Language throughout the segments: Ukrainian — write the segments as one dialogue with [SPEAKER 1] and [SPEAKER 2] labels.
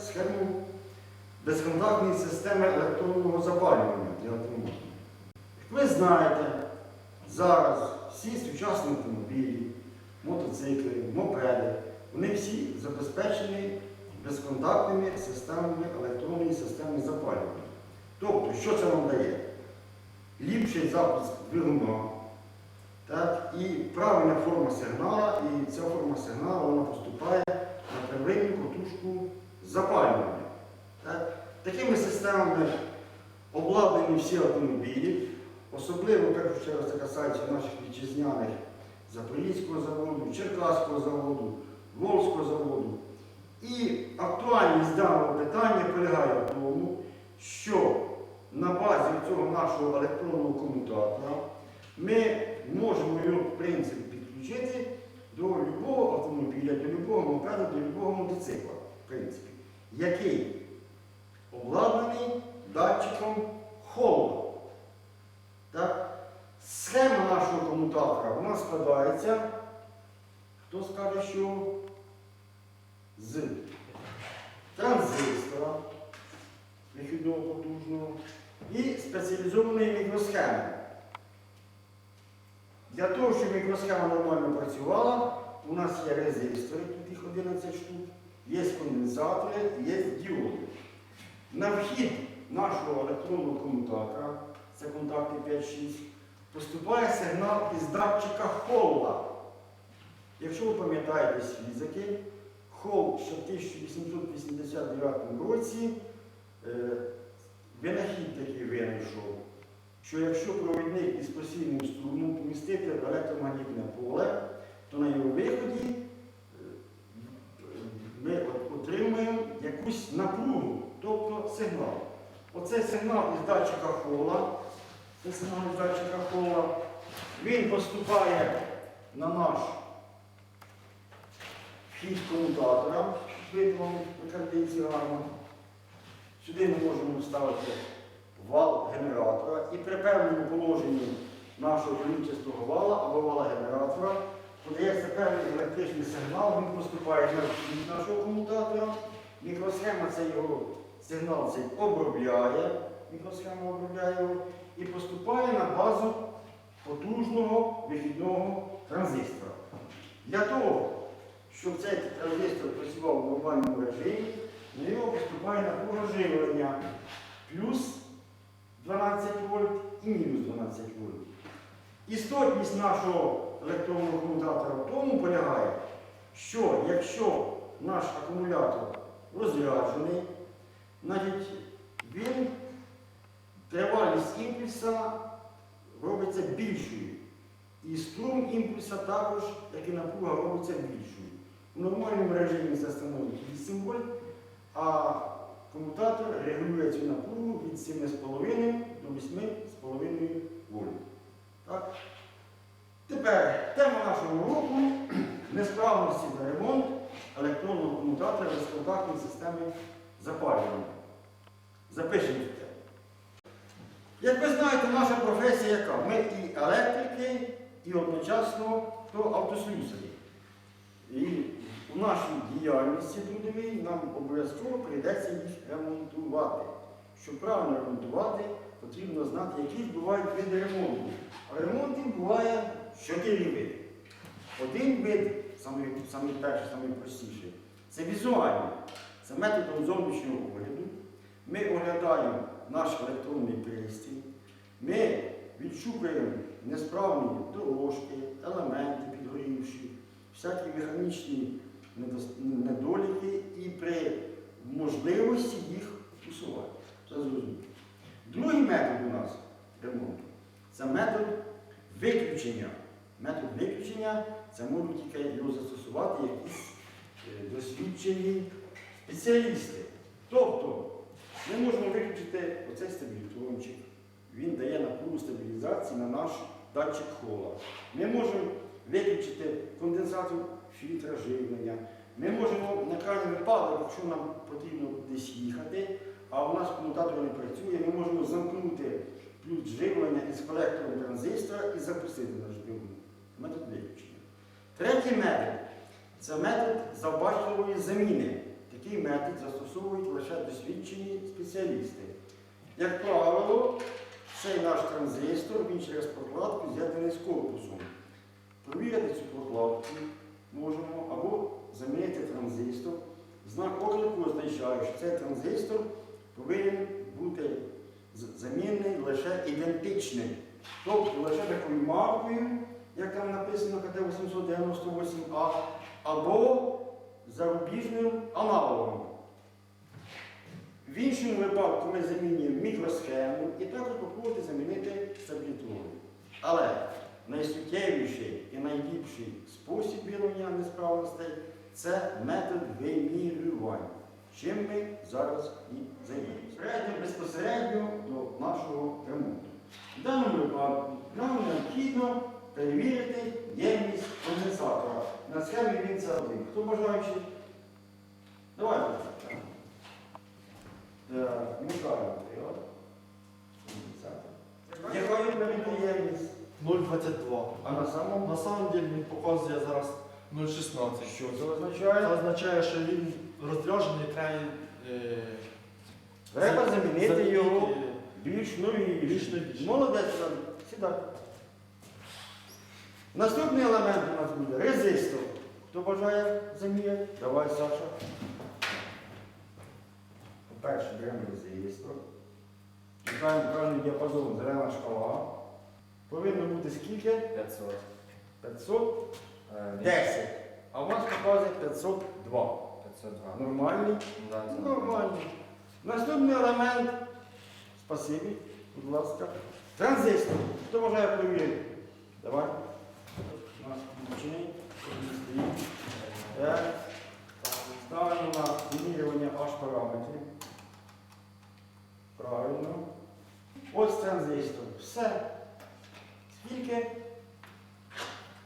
[SPEAKER 1] схему безконтактної системи електронного запалювання для автомобіля. Як ви знаєте, зараз всі сучасні автомобілі, мотоцикли, мопеди, вони всі забезпечені безконтактними системами електронної системи запалювання. Тобто, що це нам дає? Ліпший запуск двигуна, так, і правильна форма сигнала, і ця форма сигналу вона поступає на первинну котушку запалювання. Так. Такими системами обладнані всі автомобілі, особливо першу чергу це касається наших вітчизняних Запорізького заводу, Черкаського заводу, Волзького заводу. І актуальність даного питання полягає в тому, що на базі цього нашого електронного комутатора ми можемо його в принципі підключити до будь-якого автомобіля, до будь-якого мопеда, до будь-якого мотоцикла, в принципі, який обладнаний датчиком холоду. Так? Схема нашого комутатора вона складається, хто скаже, що з транзистора вихідного потужного і спеціалізованої мікросхеми. Для того, щоб мікросхема нормально працювала, у нас є резистори, тут їх 11 штук, є конденсатори, є діоди. На вхід нашого електронного комутатора, це контакти 5-6, поступає сигнал із датчика холла. Якщо ви пам'ятаєте фізики, Холл ще в 1889 році е, винахід такий винайшов, що якщо провідник із постійним струмом помістити електромагнітне поле, то на його виході ми отримуємо якусь напругу, тобто сигнал. Оцей сигнал із датчика Холла, це сигнал із датчика Холла, він поступає на наш вхід комутатора, видно на картинці гарно. Сюди ми можемо вставити вал генератора і при певному положенні нашого колінчастого вала або вала генератора подається певний електричний сигнал, він поступає на вхід нашого комутатора. Мікросхема цей його сигнал цей обробляє, мікросхема обробляє його і поступає на базу потужного вихідного транзистора. Для того, щоб цей транзистор працював в нормальному режимі, на нього поступає напруга живлення плюс 12 вольт і мінус 12 вольт. Істотність нашого електронного комутатора в тому полягає, що якщо наш акумулятор розряджений, значить він тривалість імпульса робиться більшою. І струм імпульса також, як і напруга, робиться більшою. У нормальному режимі це становить 8 вольт, а комутатор регулює цю напругу від 7,5 до 8,5 вольт. Так? Тепер тема нашого уроку несправності та ремонт електронного комутатора безконтактної системи запалювання. Запишемо це. Як ви знаєте, наша професія яка? Ми і електрики, і одночасно то автослюсарі. І у нашій діяльності трудовій нам обов'язково прийдеться їх ремонтувати. Щоб правильно ремонтувати, потрібно знати, які бувають види ремонту. А ремонтів буває чотири види. Один вид, самий, самий перший, самий простіший, це візуальний. Це методом зовнішнього огляду. Ми оглядаємо наш електронний пристрій, ми відшукуємо несправні дорожки, елементи підгорівші, всякі механічні недоліки і при можливості їх усувати. Це зрозуміло. Другий метод у нас ремонту це метод виключення. Метод виключення це можуть тільки його застосувати якісь е, досвідчені спеціалісти. Тобто ми можемо виключити оцей стабілітрончик. Він дає напругу стабілізації на наш датчик хола. Ми можемо виключити конденсатор фільтра живлення. Ми можемо на крайній випадок, якщо нам потрібно десь їхати, а у нас комутатор не працює, ми можемо замкнути ключ живлення із колектором транзистора і запустити наш двигун. Метод виключення. Третій метод це метод забачливої заміни. Такий метод застосовують лише досвідчені спеціалісти. Як правило, цей наш транзистор він через прокладку з'єднаний з корпусом. Провірити цю прокладку можемо або замінити транзистор. Знак оклику означає, що цей транзистор повинен бути замінений лише ідентичним. Тобто лише такою маркою, як там написано КТ-898А, або зарубіжним аналогом. В іншому випадку ми замінюємо мікросхему і також попробуйте замінити стабілітуру. Але найсуттєвіший і найліпший спосіб вірування несправностей це метод вимірювання, чим ми зараз і займаємося. Перейдемо безпосередньо до нашого ремонту. В даному випадку нам необхідно перевірити ємність конденсатора. На схемі він це один. Хто бажаючий? Давайте. Так, вмикаємо прийом. Яка він перевіряє ємність?
[SPEAKER 2] 0,22.
[SPEAKER 1] А на самому
[SPEAKER 2] На самом деле він показує зараз 0,16.
[SPEAKER 1] що це
[SPEAKER 2] Це
[SPEAKER 1] означає?
[SPEAKER 2] означає, що він розряджений треба. Е,
[SPEAKER 1] Треба замінити його більш новіший. Молодець, сідай. Наступний елемент у нас буде резистор. Хто бажає заміряти? Давай, Саша. По-перше, беремо резистор. Шукаємо правильний діапазон, зелена шкала. Повинно бути скільки?
[SPEAKER 3] 500.
[SPEAKER 1] 510.
[SPEAKER 3] Е,
[SPEAKER 1] А у вас показує 502.
[SPEAKER 3] 502.
[SPEAKER 1] Нормальний?
[SPEAKER 3] Да,
[SPEAKER 1] Нормальний. Наступний елемент. Спасибі, будь ласка. Транзистор. Хто бажає перевірити? Давай. Так. Ставимо на вимірювання аж параметрів. Правильно. Ось транзистор. Все. Скільки?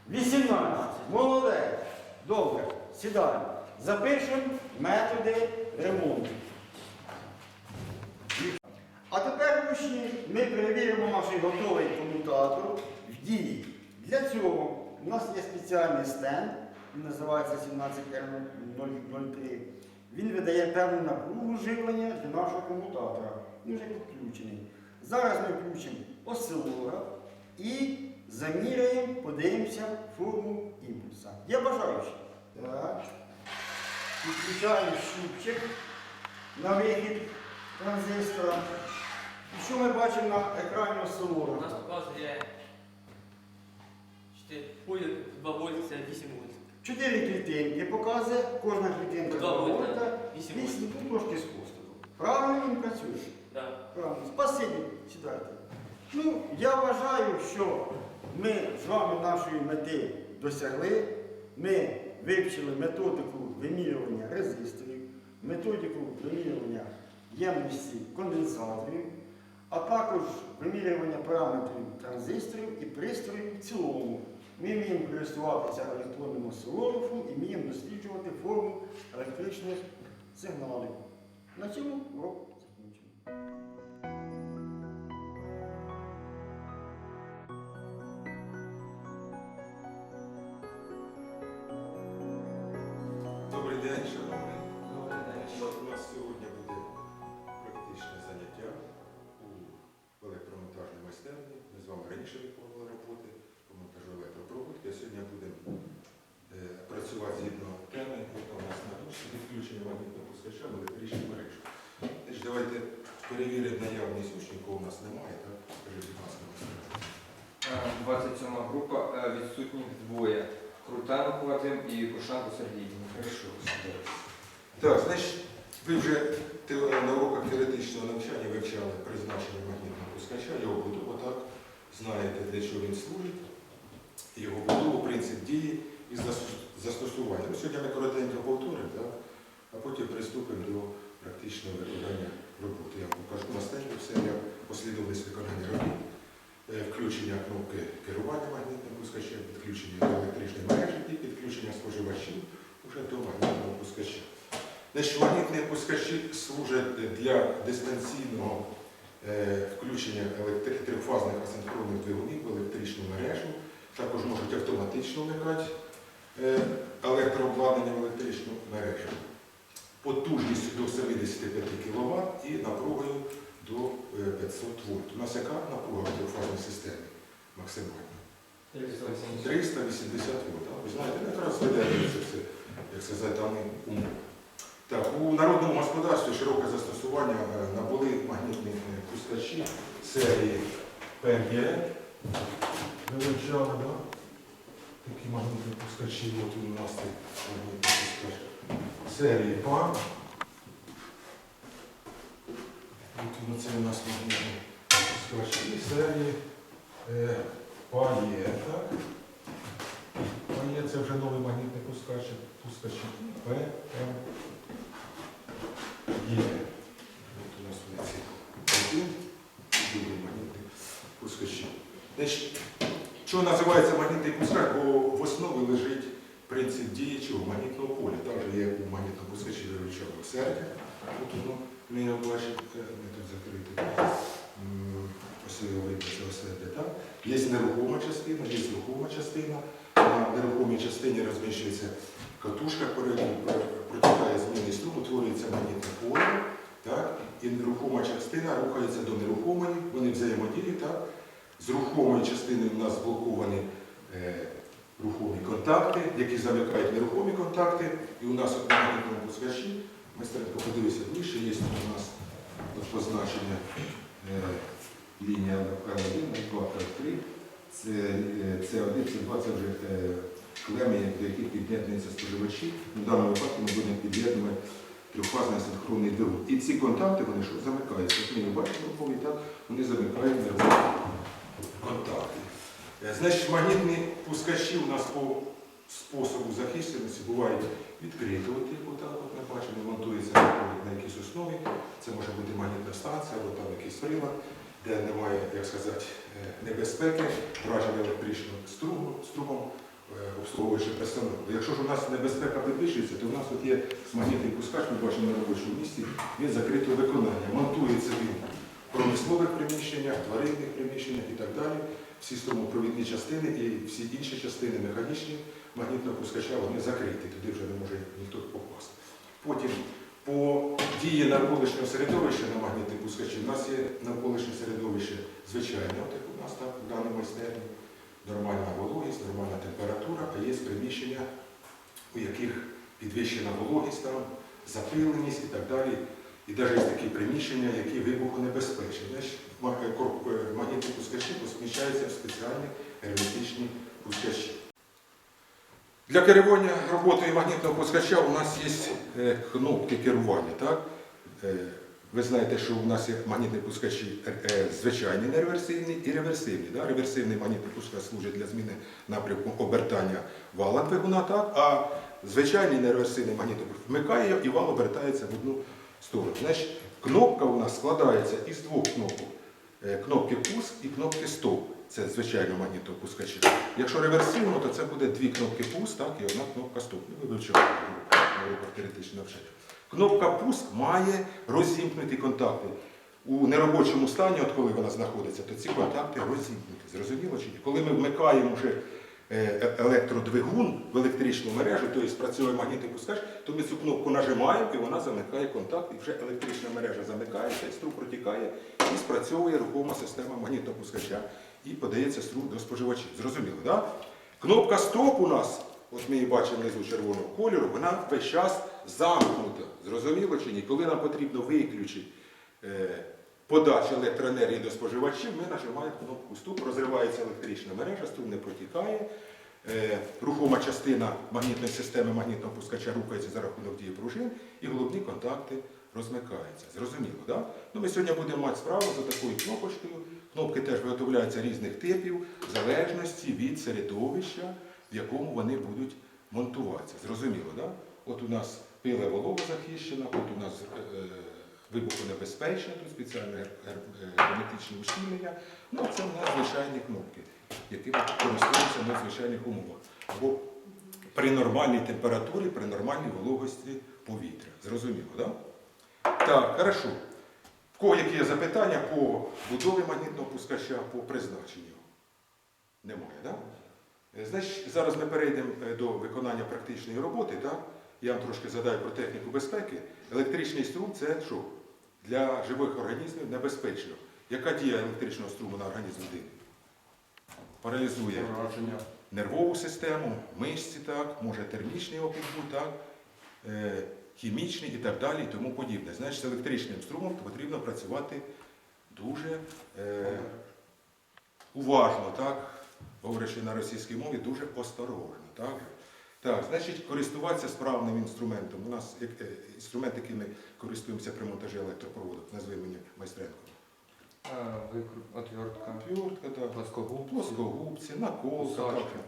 [SPEAKER 1] 18. Молодець. Добре. Сідаємо. Запишемо методи ремонту. А тепер ми перевіримо наш готовий комутатор в дії. Для цього у нас є спеціальний стенд, він називається 17R003. Він видає певну напругу живлення для нашого комутатора. Він вже підключений. Зараз ми включимо осцилограф і заміряємо, подивимося форму імпульса. Є бажаючі? Так. Підключаємо щупчик на вихід транзистора. І що ми бачимо на екрані
[SPEAKER 4] У нас показує 4 пулі 2 вольт, це 8 вольт.
[SPEAKER 1] Чотири клітинки показує, кожна клітинка 2
[SPEAKER 4] 2 вольта,
[SPEAKER 1] вольта,
[SPEAKER 4] 8 вольт.
[SPEAKER 1] тут трошки з поступу. Правильно він працює?
[SPEAKER 4] Да.
[SPEAKER 1] Правильно. Спасибі, сідайте. Ну, я вважаю, що ми з вами нашої мети досягли. Ми вивчили методику вимірювання резисторів, методику вимірювання ємності конденсаторів, а також вимірювання параметрів транзисторів і пристроїв в цілому. Ми вміємо користуватися електронним осцилографом і вміємо досліджувати форму електричних сигналів. На цьому урок закінчено.
[SPEAKER 5] Добрий день, шановні. От У нас сьогодні буде практичне заняття у електромонтажній майстерні. Ми з вами раніше виконували роботи по монтажу електропроводки. А сьогодні будемо е, працювати згідно теми, яка у нас на дошці, відключення магнітного пускача в електричну мережу. Значить, Давайте перевіримо наявність учнів, у нас немає, так? Скажіть, будь ласка, Олександр.
[SPEAKER 3] 27 група, е, відсутніх двоє. Крутанов Вадим і Кушанко Сергій.
[SPEAKER 5] Хорошо. Так, значить, ви вже на уроках теоретичного навчання вивчали призначення магнітного пускача, його будову так, знаєте, для чого він служить, його будову, принцип дії і застосування. Ну, Сьогодні ми коротенько повторимо, так? а потім приступимо до практичного виконання роботи. Я покажу на стенді все, як послідовність виконання робіт. Е, Включення кнопки керування магнітним пускачем, підключення до електричної мережі і підключення споживачів уже до магнітного Значить, магнітні пускачі служать для дистанційного е, включення трьохфазних асинхронних двигунів в електричну мережу. Також можуть автоматично вмикати е, електрообладнання в електричну мережу. Потужністю до 75 кВт і напругою до е, 500 вольт. У нас яка напруга в трьохфазній системі максимальна? 380 вольт. Ви знаєте, якраз видержується це, як сказати, даний умов. Так, у народному господарстві широке застосування е, набули магнітні е, пускачі серії ПМГ. Ви вивчали, да? Такі магнітні пускачі, от у нас тут магнітний пускач. Серії ПАМ. От це у нас магнітний пускач. І серії е, ПАЄ, так? ПАЄ це вже новий магнітний пускач. Пускачі ПМ. Є. От у нас вони ці другий магнітний пускачі. Що називається магнітний пускач? Бо в основі лежить принцип діючого магнітного поля. Там же є у магнітному пускачі вивчали сердя. От воно його бачимо, е, ми тут закрити. М, Ось сердя. Є нерухома частина, є рухома частина. На нерухомій частині розміщується катушка, протікає змінний струм, утворюється магнітне поле. Так? І нерухома частина рухається до нерухомої, вони взаємодіють. З рухомої частини у нас блоковані е, рухомі контакти, які замикають нерухомі контакти. І у нас на магнітному пускачі, ми стренько подивися ближче, є у нас позначення е, лінія L1, L2, L3. Це е, С1, С2 це вже е, клеми, до яких під'єднуються споживачі. В даному випадку ми будемо під'єднувати трьохфазний синхронний двигун. І ці контакти, вони що замикаються. От ми бачимо так, вони замикають нервові контакти. Е, Значить, магнітні пускачі у нас по способу захищеності бувають відкритого типу, так, от ми бачимо, монтується на якійсь основі. Це може бути магнітна станція або там якийсь прилад, де немає, як сказати, е, небезпеки, враження електричним струмом, е, обслуговуючи персонал. Якщо ж у нас небезпека підвищується, то у нас тут є магнітний пускач, ми бачимо на робочому місці, він закритого виконання. Монтується він промислових приміщеннях, тваринних приміщеннях і так далі. Всі струмопровідні частини і всі інші частини механічні магнітного пускача вони закриті, туди вже не може ніхто попасти. Потім по дії навколишнього середовища на магнітні пускачі, у нас є навколишнє середовище звичайне, от як у нас так, в даній майстерні, нормальна вологість, нормальна температура, а є приміщення, у яких підвищена вологість, там, запиленість і так далі. І навіть є такі приміщення, які вибухонебезпечні. Е, е, магнітні пускачі розміщаються в спеціальні герметичні пускачі. Для керування роботою магнітного пускача у нас є е, кнопки керування. Так? Ви знаєте, що у нас є магнітні пускачі звичайні нереверсивні і реверсивні. Да? Реверсивний магнітний пускач служить для зміни напрямку обертання вала двигуна, так? а звичайний нереверсивний магнітний пускач вмикає і вал обертається в одну сторону. Значить, кнопка у нас складається із двох кнопок. Е, Кнопки пуск і кнопки стоп. Це звичайно магнітного пускача. Якщо реверсивно, то це буде дві кнопки пуск, так, і одна кнопка стоп. Ну, ви вивчали на уроках теоретичного навчання. Кнопка пуск має розімкнуті контакти. У неробочому стані, от коли вона знаходиться, то ці контакти розімкнуті. Зрозуміло чи ні? Коли ми вмикаємо вже електродвигун в електричну мережу, тобто працює магнітний пускач, то ми цю кнопку нажимаємо і вона замикає контакт, і вже електрична мережа замикається, і струм протікає, і спрацьовує рухома система магнітного пускача і подається струм до споживачів. Зрозуміло, так? Кнопка стоп у нас, от ми її бачимо внизу червоного кольору, вона весь час замкнута. Зрозуміло чи ні? Коли нам потрібно виключити подачу електроенергії до споживачів, ми нажимаємо кнопку стоп, розривається електрична мережа, струм не протікає. Е, рухома частина магнітної системи магнітного пускача рухається за рахунок дії пружин, і головні контакти розмикаються. Зрозуміло, так? Ну, ми сьогодні будемо мати справу за такою кнопочкою. Кнопки теж виготовляються різних типів, в залежності від середовища, в якому вони будуть монтуватися. Зрозуміло, так? От у нас пиле волога захищена, от у нас е, вибухонебезпечна, тут спеціальне гер- гер- е, ущільнення. Ну, це в нас звичайні кнопки, якими користуються на звичайних умовах. Або при нормальній температурі, при нормальній вологості повітря. Зрозуміло, так? Да? Так, хорошо. В кого які є запитання по будові магнітного пускача, по призначенню? Немає, так? Да? Е, Значить, зараз ми перейдемо е, до виконання практичної роботи. Так? Я вам трошки задаю про техніку безпеки. Електричний струм це що? Для живих організмів небезпечно. Яка дія електричного струму на організм людини? Паралізує нервову систему, мишці, так, може термічний опік бути, так, е, хімічний і так далі, і тому подібне. Значить, з електричним струмом потрібно працювати дуже е, уважно, так, говорячи на російській мові, дуже осторожно. Так? Так, значить, користуватися справним інструментом. У нас як, е, інструмент, яким ми користуємося при монтажі електропроводок, назви мені майстренко.
[SPEAKER 3] Отвертка,
[SPEAKER 5] Комп'ютка, так.
[SPEAKER 3] плоскогуб,
[SPEAKER 5] плоскогубці, наколка.
[SPEAKER 3] Кусачки.
[SPEAKER 5] Так.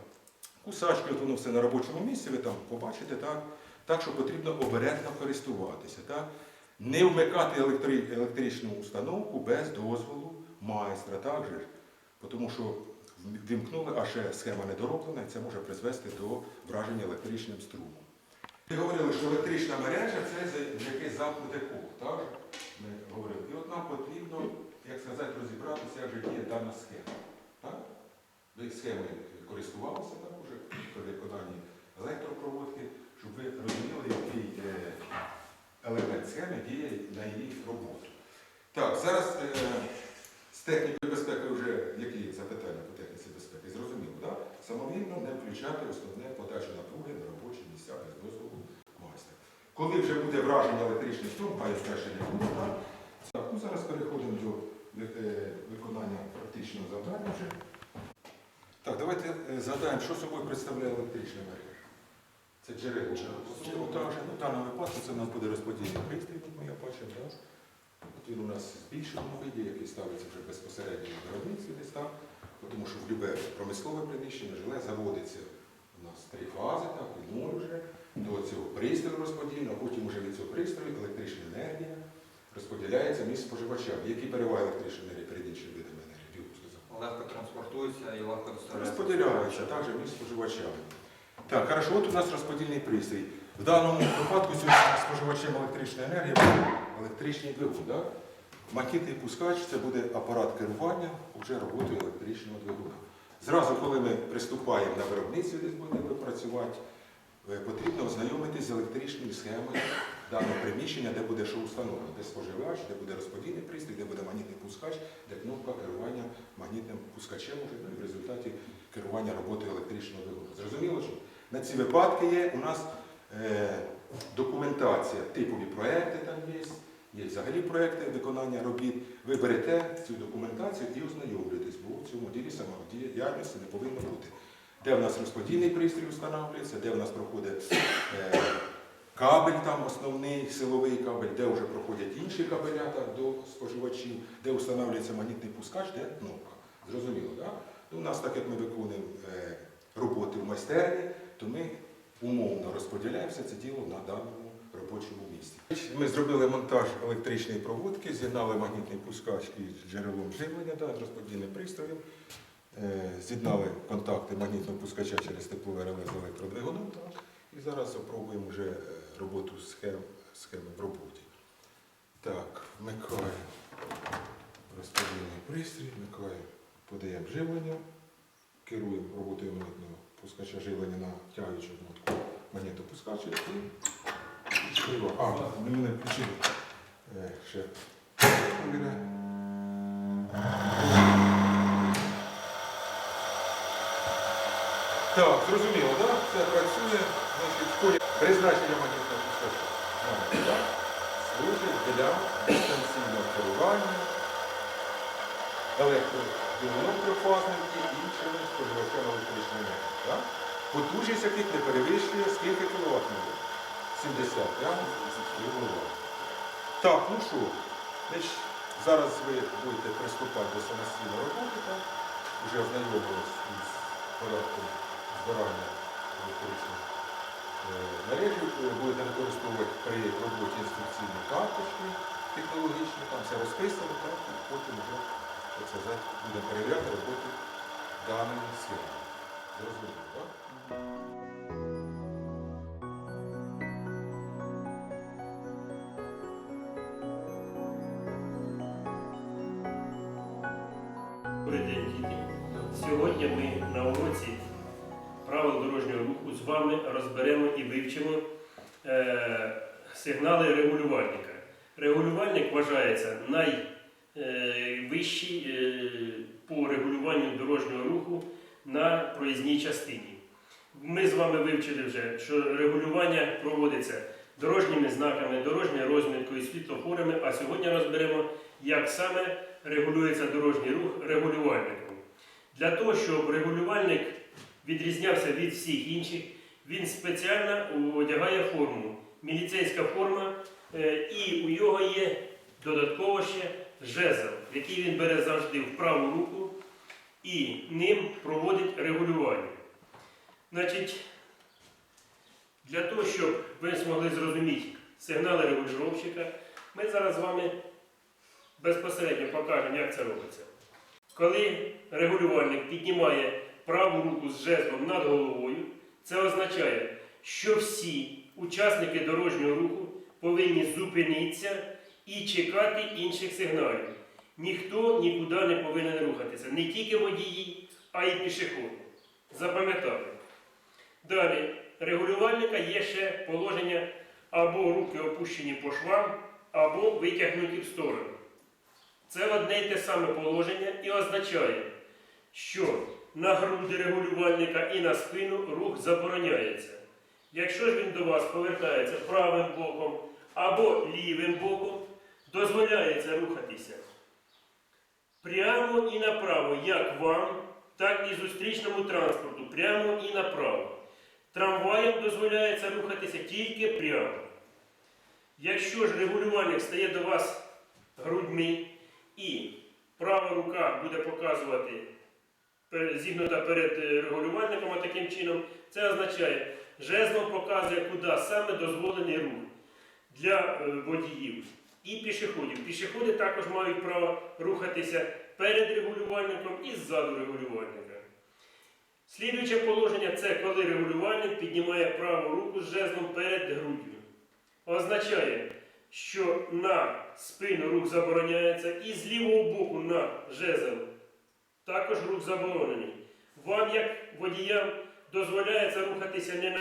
[SPEAKER 5] Кусачки, от воно все на робочому місці, ви там побачите, так? Так що потрібно обережно користуватися. Так? Не вмикати електри- електричну установку без дозволу майстра, так же ж? Тому що вімкнули, а ще схема не дороблена, і це може призвести до враження електричним струмом. Ми говорили, що електрична мережа це за- якийсь замкнутий коло? Ми говорили. І от нам потрібно, як сказати, розібратися, як же діє дана схема. Так? Ви схемою користувалися так, уже при виконанні електропроводки, щоб ви розуміли, який е, елемент схеми діє на її роботу. Так, зараз е, з технікою безпеки вже які запитання техніці? Зрозуміло, так? Самовільно не включати основне подачу напруги на робочі місця без дозволу майстра. Коли вже буде враження електричних струм, а перше не буде, так? Так, ну зараз переходимо до е, виконання практичного завдання вже. Так, давайте е, згадаємо, що собою представляє електрична мережа. Це джерело. Волтажа. Ну, в даному випадку це у нас буде розподільний пристрій, ми я бачив. Да? От він у нас в збільшеному виді, який ставиться вже безпосередньо на виробництві десь там, тому що в любе промислове приміщення жиле заводиться у нас три фази, так, і ноль вже, до цього пристрою розподільного, а потім вже від цього пристрою електрична енергія розподіляється між споживачами. Які переваги електричної енергії перед іншими видами енергії?
[SPEAKER 3] Легко транспортується і легко доставляється.
[SPEAKER 5] Розподіляються також між споживачами. Так, хорошо, от у нас розподільний пристрій. В даному випадку сьогодні споживачем електричної енергії електричний двигун. Да? Макітний пускач це буде апарат керування вже роботою електричного двигуна. Зразу, коли ми приступаємо на виробництві, десь будемо працювати, е, потрібно ознайомитися з електричною схемою даного приміщення, де буде що установлено, де споживач, де буде розподільний пристрій, де буде магнітний пускач, де кнопка керування магнітним пускачем уже, ну, в результаті керування роботою електричного двигуна. Зрозуміло, що на ці випадки є у нас е, документація, типові проекти там є, є взагалі проекти виконання робіт. Ви берете цю документацію і ознайомлюєтесь, бо в цьому ділі самодіяльності не повинно бути. Де в нас розподільний пристрій встановлюється, де в нас проходить е, кабель там основний, силовий кабель, де вже проходять інші кабелята до споживачів, де встановлюється магнітний пускач, де кнопка. Зрозуміло, так? Ну, у нас, так як ми виконуємо е, роботи в майстерні, то ми умовно розподіляємо все це діло на даному робочому місці. Ми зробили монтаж електричної проводки, з'єднали магнітний пускач із джерелом живлення, да, розподільним пристроєм, е, з'єднали контакти магнітного пускача через теплове реле з електродвигуном. Так, і зараз опробуємо вже е, роботу схем, схеми в роботі. Так, вмикаємо розподільний пристрій, вмикаємо, подаємо живлення, керуємо роботою магнітного пускача живлення на тягуючу кнопку магнітопускача відкриваємо. А, ми мене включили. Е, ще. Так, зрозуміло, так? Все працює. Значить, в призначення магнітного пускача. Служить для дистанційного керування трьохфазним і іншими споживачами електричної енергії. Потужність яких не перевищує скільки кіловат не буде? 70, так? Кіловат. Так, ну що, зараз ви будете приступати до самостійної роботи, так? Вже ознайомились із порядком збирання електричних е, мережі, е, будете використовувати при роботі інструкційні карточки технологічні, там все розписано, так, і потім вже, сказати, будемо перевіряти роботу даної схеми. Зрозуміло, так?
[SPEAKER 6] Руху розберемо і вивчимо е, сигнали регулювальника. Регулювальник вважається найвищий е, по регулюванню дорожнього руху на проїзній частині. Ми з вами вивчили вже, що регулювання проводиться дорожніми знаками, дорожньою розміткою, світлофорами, а сьогодні розберемо, як саме регулюється дорожній рух регулювальником. Для того, щоб регулювальник відрізнявся від всіх інших, він спеціально одягає форму. Міліцейська форма, е, і у його є додатково ще жезл, який він бере завжди в праву руку і ним проводить регулювання. Значить, для того, щоб ви змогли зрозуміти сигнали регулювальника, ми зараз з вами безпосередньо покажемо, як це робиться. Коли регулювальник піднімає праву руку з жезлом над головою, це означає, що всі учасники дорожнього руху повинні зупинитися і чекати інших сигналів. Ніхто нікуди не повинен рухатися, не тільки водії, а й пішоходи. Запам'ятали. Далі, регулювальника є ще положення або руки опущені по швам, або витягнуті в сторону. Це одне й те саме положення і означає, що на груди регулювальника і на спину рух забороняється. Якщо ж він до вас повертається правим боком або лівим боком, дозволяється рухатися прямо і направо, як вам, так і зустрічному транспорту, прямо і направо. Трамваям дозволяється рухатися тільки прямо. Якщо ж регулювальник стає до вас грудьми і права рука буде показувати зігнута перед е, регулювальником, а таким чином, це означає, жезлом показує, куди саме дозволений рух для е, водіїв і пішоходів. Пішоходи також мають право рухатися перед регулювальником і ззаду регулювальника. Слідуюче положення це коли регулювальник піднімає праву руку з жезлом перед груддю. Означає, що на спину рух забороняється і з лівого боку на жезл також рух заборонений. Вам, як водіям, дозволяється рухатися не на